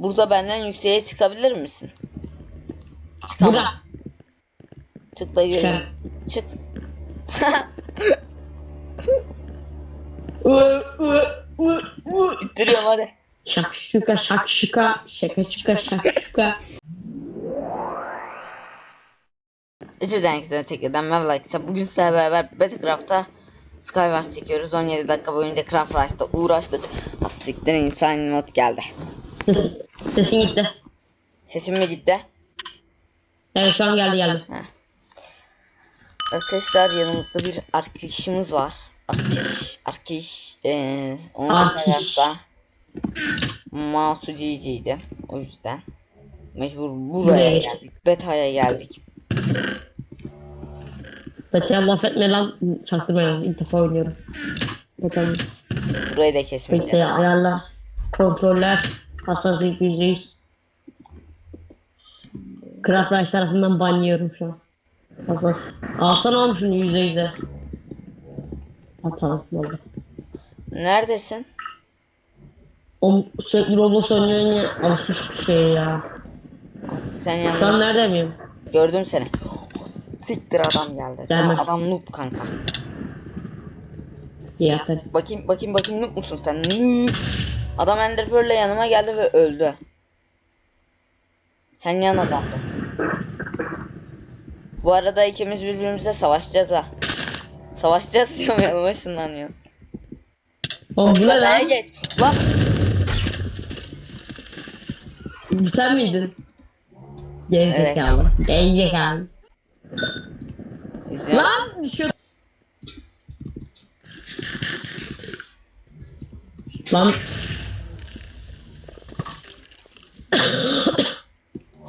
Burada benden yükseğe çıkabilir misin? Çıkamaz. Burada. Çık da yürü. Çık. İttiriyorum hadi. Şakşuka şakşuka şaka şaka şakşuka. Üçüden ikisine tekrardan merhaba arkadaşlar. Bugün sizlerle beraber Battlecraft'ta Skywars çekiyoruz. 17 dakika boyunca Craft Rice'da uğraştık. Asiktir insan mod geldi. Ses- Sesin gitti. Sesim mi gitti? Evet şu an geldi geldi. Arkadaşlar yanımızda bir arkadaşımız var. Arkadaş, arkadaş, eee onun hayatta Mouse'u GG'ydi. O yüzden mecbur buraya geçtik. geldik. Beta'ya geldik. Zaten laf etme lan. Çaktırma yalnız ilk defa oynuyorum. Bakalım. Burayı da Peki kesmeyeceğim. ayarla. Kontroller. Hassasiyet %100. Craft Rice tarafından banlıyorum şu an. Hassas. Alsana oğlum şunu yüzde yüze. Atalım oldu. Neredesin? O sürekli Roblox oynuyor ya alışmış bir şey ya. Sen Şu an yanında. nerede miyim? Gördüm seni. Siktir adam geldi. Gelme. Adam noob kanka. Aferin. Bakayım bakayım bakayım noob musun sen? Noob. Adam Ender Pearl'le yanıma geldi ve öldü. Sen yan adamdasın. Bu arada ikimiz birbirimize savaşacağız ha. Savaşacağız diyorum yanıma ışınlanıyor. Oğlum ne lan? geç. Lan Sen miydin? Gerizekalı. Gerizekalı. İzliyorum. Lan düşüyor. Lan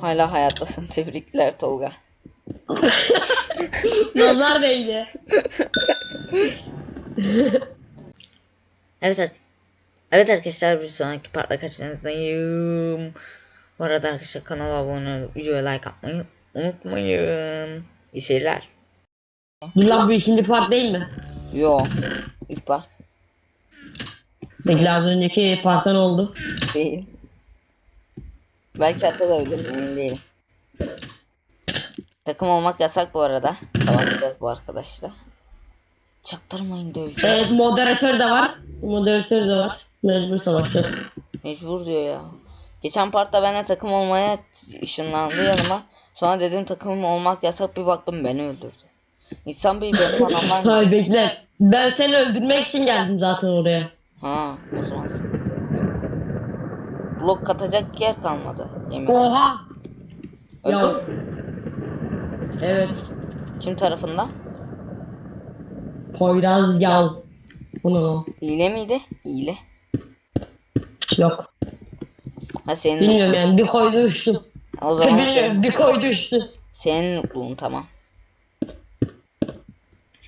Hala hayattasın. Tebrikler Tolga. nazar değdi. Evet ar- Evet arkadaşlar bir sonraki partla kaçınızdayım. Bu arada arkadaşlar kanala abone olup videoya like atmayı unutmayın. İyi seyirler. Dur lan bu ikinci part değil mi? Yo. ilk part Peki az önceki parttan oldu. değil. Belki atabilirim emin değilim. Takım olmak yasak bu arada. Savaşacağız bu arkadaşla. Çaktırmayın döveceğiz. Evet moderatör de var. Moderatör de var. Mecbur savaşacağız. Mecbur diyor ya. Geçen partta benimle takım olmaya ışınlandı yanıma. Sonra dedim takım olmak yasak bir baktım beni öldürdü. İnsan Bey benim adamlar? Hayır bekle. Ben seni öldürmek için geldim zaten oraya. Ha o zaman yok. Blok katacak yer kalmadı. Yemin. Oha! Öldün Ya. Evet. Kim tarafından? Poyraz Yav. Bu ne lan? İyile miydi? İyile. Yok. Ha senin Bilmiyorum yani bir koydu uçtu. O zaman Bilmiyorum senin, bir koydu uçtu. senin mutluğun tamam.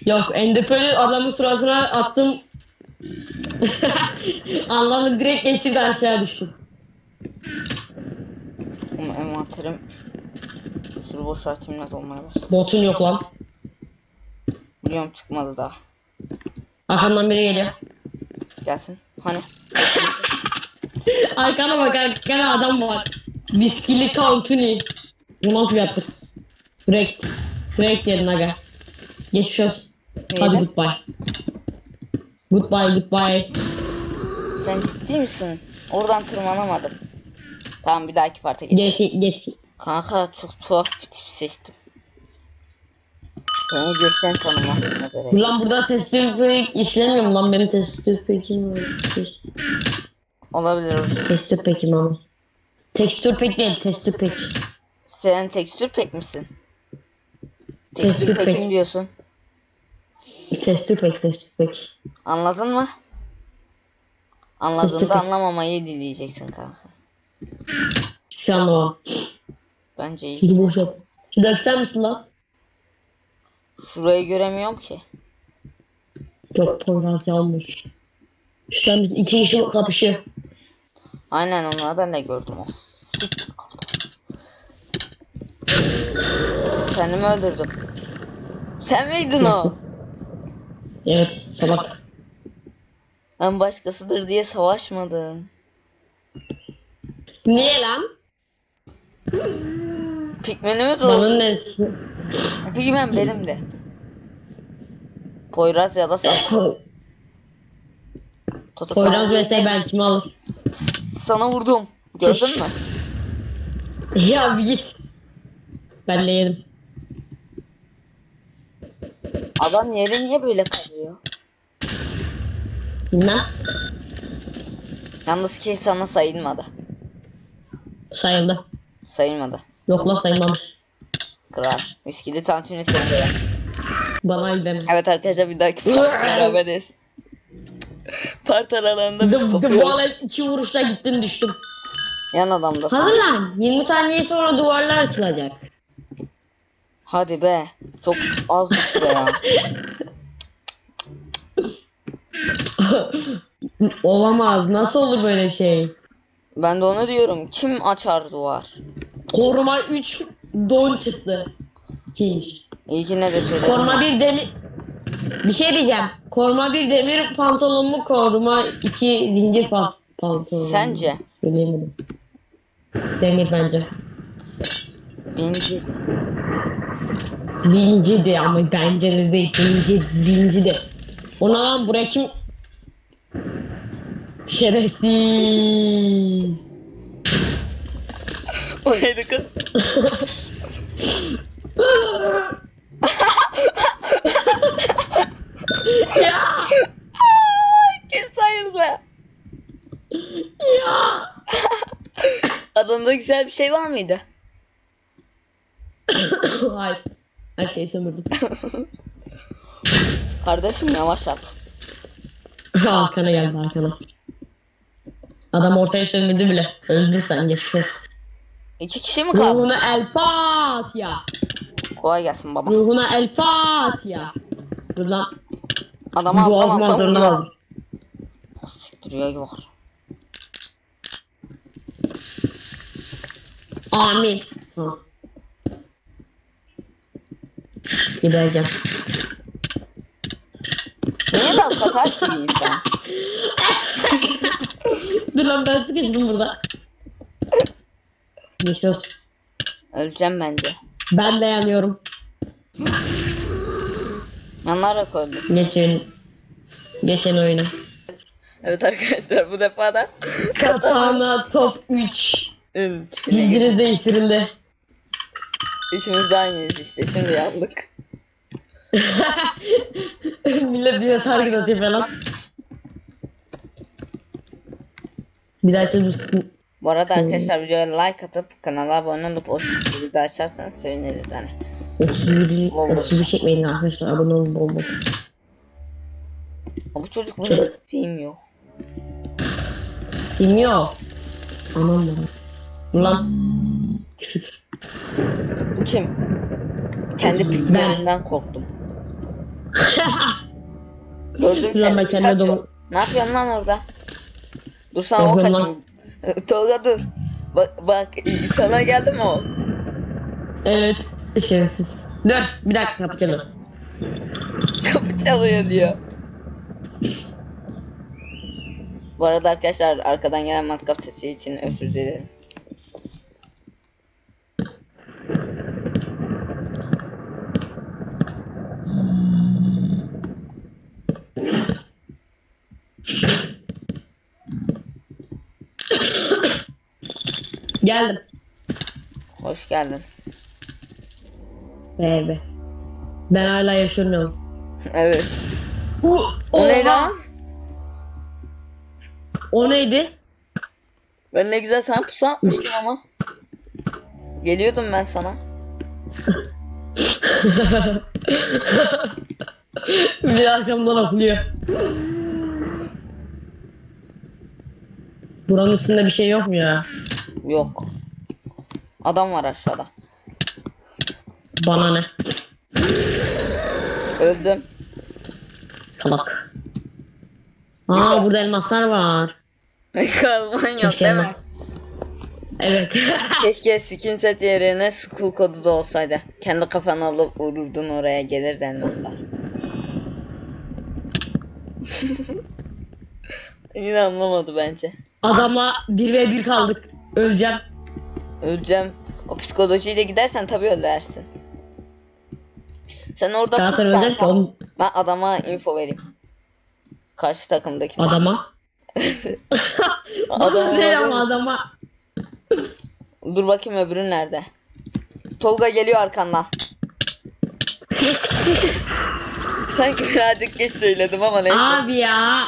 Yok endepölü adamın suratına attım. Anlamı direkt geçirdi aşağı düştü. Envanterim bir sürü boş itemler olmaya başladı. Botun yok lan. Biliyorum çıkmadı daha. Arkamdan biri geliyor. Gelsin. Hani? Arkana bak arkana adam var. Biskili Count'uni. Bu nasıl yaptık? Direkt. Direkt yedin aga. Geçmiş olsun. Hadi Yedim. goodbye. Goodbye goodbye. Sen ciddi misin? Oradan tırmanamadım. Tamam bir dahaki parta geçelim. Geç geç. Kanka çok tuhaf bir tip seçtim. Beni göçten tanımazsın üzere. Lan burada testür pek işlemiyor mu lan benim testür pekim Olabilir. Testür pekim ama. Tekstür pek değil testür pek. Sen tekstür pek misin? Tekstür Tekstür pekim pek. diyorsun. Testür pek testür pek. Anladın mı? Anladığında anlamamayı dileyeceksin kanka. An o. Bence iyi. Şimdi boş yap. Şu döksen misin lan? Şurayı göremiyorum ki. Çok. Şu an biz iki kişi kapışıyor. Aynen onları ben de gördüm. O siktir kardeş. Kendimi öldürdüm. Sen miydin o? Evet salak. Ben başkasıdır diye savaşmadım. Niye lan? Pigmenimi de Balın neresi? Pigmen benim de. Poyraz ya da sen. Toto Poyraz vs ben kimi alır? sana vurdum. Gördün mü? Ya bir git. Ben de yedim. Adam yeri niye böyle kalıyor? Bilmem. Yalnız ki sana sayılmadı. Sayıldı. Sayılmadı. Yok lan sayılmamış. Kral. Miskili tantuni sayıldı. Bana el deme. Evet arkadaşlar bir dahaki beraberiz. Part aralarında biz kopuyoruz. iki vuruşta gittim düştüm. Yan adamda. Hadi lan 20 saniye sonra duvarlar açılacak. Hadi be. Çok az bir süre ya. Olamaz. Nasıl olur böyle şey? Ben de onu diyorum. Kim açar duvar? Koruma 3 don çıktı. Hiç. İlkine de söyledim. Koruma bir demir... Bir şey diyeceğim. Koruma bir demir pantolon mu koruma iki zincir pa pantolon? Sence? Bilemedim. Demir bence. Birinci. Birinci de ama bence de değil. Birinci, birinci de. Ona lan buraya kim... Şerefsiz. O neydi kız? ya! Kim sayıldı? Ya! Adında güzel bir şey var mıydı? Hayır. Her şeyi sömürdüm. Kardeşim yavaş at. Arkana geldi arkana. Adam ortaya sömürdü bile. Öldün sen geçmiş olsun. İki kişi mi kaldı? Ruhuna el Fatiha. Kolay gelsin baba. Ruhuna el Fatiha. Dur lan. Adamı alttan Boğazıma alttan zoruna vuruyor. aldım. Siktir ya var. Amin. Ha. Gideceğim. Niye laf katar ki bir insan? Dur lan ben sıkıştım burada. Geçmiş olsun. Öleceğim bence. Ben de yanıyorum. Yanarak öldüm. Geçen. Geçen oyuna. Evet arkadaşlar bu defa da Katana top 3. Ün, Bilginiz değiştirildi. İkimiz de aynıyız işte şimdi yandık. Millet bize target atıyor falan. Bir dakika dursun. Bu arada arkadaşlar videoya like atıp kanala abone olup o zili de açarsanız seviniriz hani. 31, Bol bol. 31 çekmeyin arkadaşlar. Abone olun bol bol. Ama bu çocuk bunu hiç sevmiyor. Bilmiyor. Aman bana. Şükür. Bu kim? Kendi piklerinden korktum. Gördüm Ulan seni. ben o- dolu- Ne yapıyorsun lan orada? Dur sana o Korkuyorum kaçayım. Tolga dur. Bak, bak sana geldi mi o? Evet. Şerefsiz. Dur bir dakika kapı çalıyor. Kapı çalıyor diyor. Bu arada arkadaşlar arkadan gelen matkap sesi için özür dilerim. Geldim. Hoş geldin. Be. Ben hala yaşamıyorum. Evet. O, O ne lan? O neydi? Ben ne güzel sana pusu atmıştım ama. Geliyordum ben sana. bir arkamdan atlıyor. Buranın üstünde bir şey yok mu ya? Yok. Adam var aşağıda. Bana ne? Öldüm. Salak. Aa burada elmaslar var. Kalman yok değil mi? Evet. Keşke skin set yerine school kodu da olsaydı. Kendi kafanı alıp vururdun oraya gelirdi elmaslar. Yine anlamadı bence. Adamla 1 ve 1 kaldık. Öleceğim. Öleceğim. O psikolojiyle gidersen tabii ölersin. Sen orada Zaten tut kanka. oğlum Ben adama info vereyim. Karşı takımdaki. adama. Adama ne alır ama adama. Dur bakayım öbürü nerede? Tolga geliyor arkandan. Sanki birazcık geç söyledim ama neyse. Abi ya.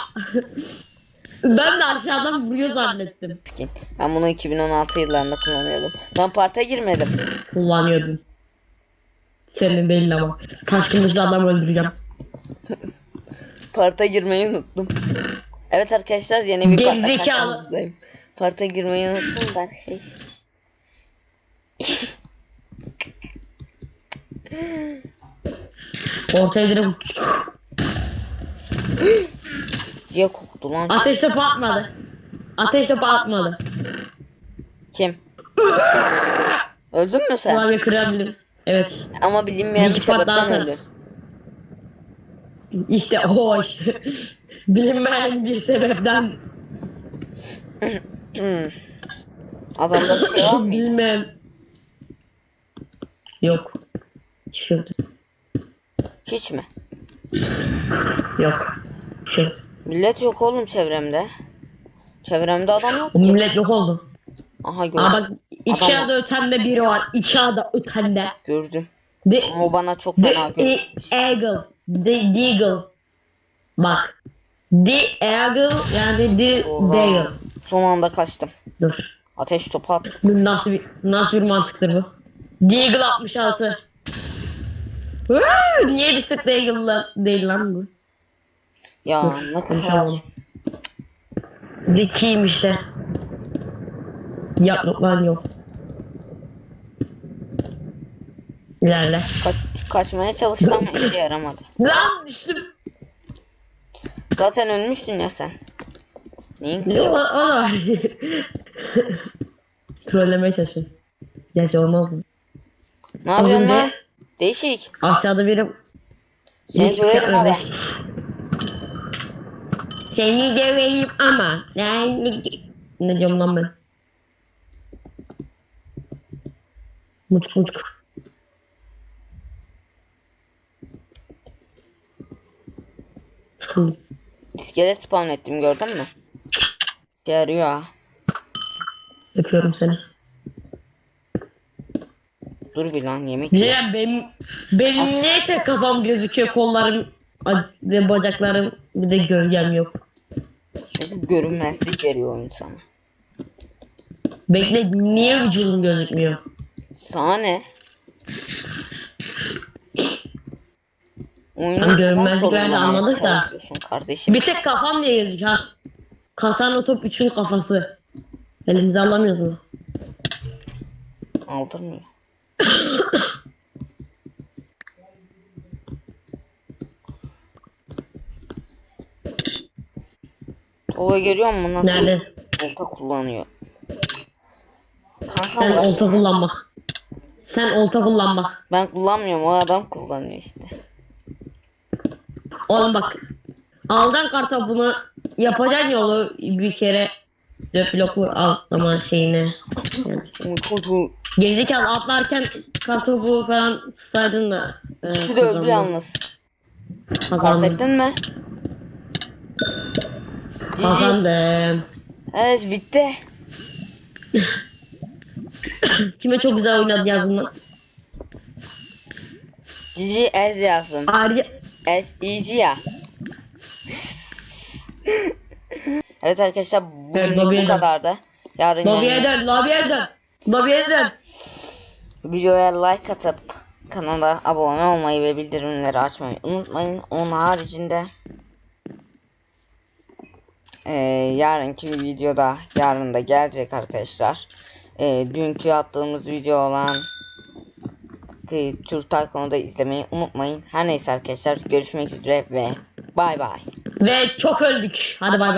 Ben de aşağıdan vuruyor zannettim. Skin. Ben bunu 2016 yıllarında kullanıyordum. Ben parta girmedim. Kullanıyordum. Senin belli ama. Kaç kılıçlı adam öldüreceğim. Parta girmeyi unuttum. Evet arkadaşlar yeni bir parta Gerizekalı. karşınızdayım. Parta girmeyi unuttum ben. Ortaya direkt Diye lan. ateş topu atmadı. Ateş topu atmadı. Kim? Öldün mü sen? Klavye kırabilir. Evet. Ama bilinmeyen bir sebepten öldün. İşte o işte. Bilinmeyen bir sebepten. Adamda bir şey var mıydı? bilmem. Yok. Şurada. Hiç mi? Yok. Şu. Millet yok oğlum çevremde. Çevremde adam yok ki. millet yok oldu. Aha Aa gördüm. bak iki Adam- ada ötende biri var. İki ada ötende. Gördüm. The, Ama o bana çok the fena gördü. e- eagle. The deagle. Bak. The eagle yani the Oha. deagle. Son anda kaçtım. Dur. Ateş topu attım. Bu nasıl bir nasıl bir mantıktır bu? Deagle 66. Hıı, Niye bir sık Deagle'la değil lan bu? Ya kadar. konuşalım. Zekiyim işte. Yapmak lan yok. İlerle. Kaç, kaçmaya çalıştım ama işe yaramadı. Lan düştüm. Zaten ölmüştün ya sen. Neyin? Da var. Trollemeye çalışıyorum. Gerçi olmaz mı? Ne yapıyorsun lan? Değişik. Aşağıda biri... Seni döverim abi. Seni döveyim ama. Ne, ne, diyorum lan ben? Muçuk. Sıkıldım. İskelet spawn ettim gördün mü? Yarıyor ha. Öpüyorum seni. Dur bir lan yemek ye. Niye benim benim tek kafam gözüküyor kollarım ve bacaklarım bir de gölgem yok. Çünkü görünmezlik veriyor insana. Bekle niye vücudum gözükmüyor? Sana ne? Oyunu Hani neden görünmezlik verdi, sorgulamaya anladık da. kardeşim? Bir tek kafam diye gözüküyor. Ha. Katan o top üçün kafası. Elimize alamıyoruz mu? Aldırmıyor. Tolga görüyor musun nasıl Nerede? olta kullanıyor? Kanka Sen olta kullanma. Sen olta kullanma. Ben kullanmıyorum o adam kullanıyor işte. Oğlum bak. Aldın kartopunu yapacaksın yolu bir kere dört bloklu atlama şeyine. Çocuğu Gerizekalı atlarken kartopu falan tutsaydın da. e, ikisi de öldü yalnız. Fark ettin mi? Cici. Kazandım. Evet bitti. Kime çok güzel oynadı yazdım. Cici ez yazdım. Arya. Ez easy ya. evet arkadaşlar bugün Evet, bu kadardı. Yarın yayın- dön, lobiye dön. Lobiye dön. videoya like atıp kanala abone olmayı ve bildirimleri açmayı unutmayın. Onun haricinde eee yarınki videoda yarın da gelecek arkadaşlar. Eee dünkü attığımız video olan e, Türk Tycoon'u da izlemeyi unutmayın. Her neyse arkadaşlar görüşmek üzere ve bay bay. Ve çok öldük. Hadi bay bay.